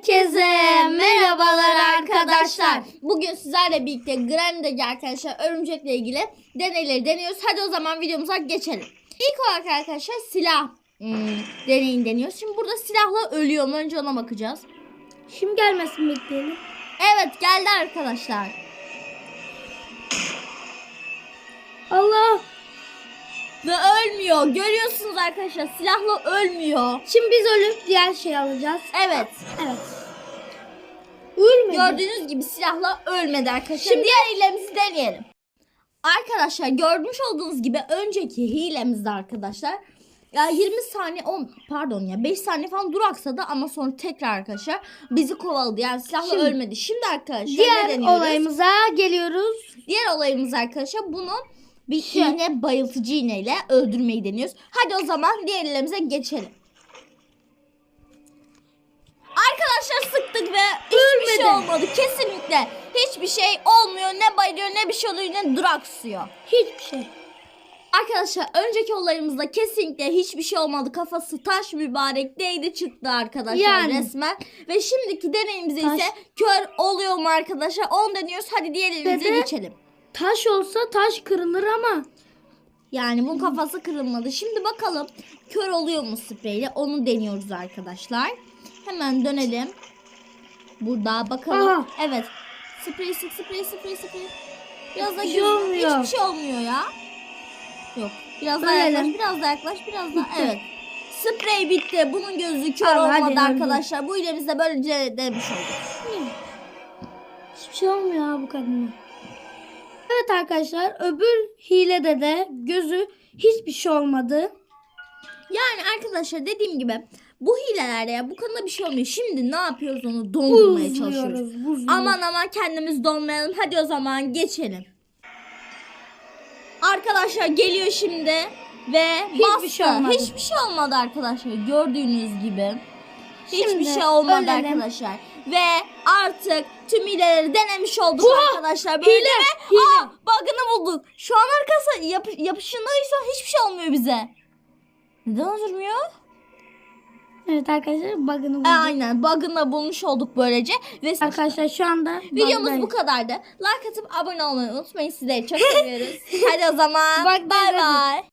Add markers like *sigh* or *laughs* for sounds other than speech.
Herkese merhabalar arkadaşlar. Bugün sizlerle birlikte Granny'deki arkadaşlar örümcekle ilgili deneyleri deniyoruz. Hadi o zaman videomuza geçelim. İlk olarak arkadaşlar silah hmm, deneyin deniyoruz. Şimdi burada silahla ölüyor mu? Önce ona bakacağız. Şimdi gelmesin bekleyelim. Evet geldi arkadaşlar. Ölmüyor. Görüyorsunuz arkadaşlar silahla ölmüyor. Şimdi biz ölüp diğer şeyi alacağız. Evet. Evet. Ölmedi. Gördüğünüz gibi silahla ölmedi arkadaşlar. Şimdi- diğer hilemizi deneyelim. Arkadaşlar görmüş olduğunuz gibi önceki hilemizde arkadaşlar ya 20 saniye 10 pardon ya 5 saniye falan duraksadı ama sonra tekrar arkadaşlar bizi kovaladı. Yani silahla Şimdi- ölmedi. Şimdi arkadaşlar ne Diğer deniyoruz? olayımıza geliyoruz. Diğer olayımız arkadaşlar bunu bir Şu- iğne bayıltıcı iğneyle öldürmeyi deniyoruz. Hadi o zaman diğer hilemize geçelim. Arkadaşlar sıktık ve hiçbir şey olmadı. Kesinlikle hiçbir şey olmuyor. Ne bayılıyor ne bir şey oluyor ne duraksıyor. Hiçbir şey. Arkadaşlar önceki olayımızda kesinlikle hiçbir şey olmadı. Kafası taş mübarek değdi çıktı arkadaşlar Yani. resmen. Ve şimdiki deneyimizde Taş. ise kör oluyor mu arkadaşlar? Onu deniyoruz. Hadi diğer elimize geçelim. Taş olsa taş kırılır ama. Yani bunun kafası kırılmadı. Şimdi bakalım kör oluyor mu spreyle? Onu deniyoruz arkadaşlar. Hemen dönelim. Burada bakalım. Aha. Evet. Sprey sık sprey sprey sprey. Biraz da şey olmuyor. Hiçbir şey olmuyor ya. Yok. Biraz daha yaklaş, biraz daha yaklaş, biraz daha. Evet. Sprey bitti. Bunun gözü kör hadi, olmadı hadi. arkadaşlar. Bu ilemizde böylece demiş olduk. Hiçbir şey olmuyor bu kadına. Evet arkadaşlar öbür hilede de gözü hiçbir şey olmadı. Yani arkadaşlar dediğim gibi bu hilelerde ya bu konuda bir şey olmuyor. Şimdi ne yapıyoruz onu dondurmaya çalışıyoruz. Buzluyoruz. Buzluyoruz. Aman aman kendimiz donmayalım. Hadi o zaman geçelim. Arkadaşlar geliyor şimdi ve Hiçbir bastı. şey olmadı. Hiçbir şey olmadı arkadaşlar. Gördüğünüz gibi. Hiçbir Şimdi şey olmadı ölelim. arkadaşlar. Ve artık tüm hileleri denemiş olduk Oha! arkadaşlar. Böyle Hile, ve hile. aa, bug'ını bulduk. Şu an arkası yap, yapışındaysa hiçbir şey olmuyor bize. Neden oturmuyor? Evet arkadaşlar bug'ını E, bulduk. aynen bug'ını bulmuş olduk böylece. Ve Arkadaşlar şu anda Videomuz bug'dayız. bu kadardı. Like atıp abone olmayı unutmayın. Sizleri çok seviyoruz. *laughs* Hadi o zaman de- bay.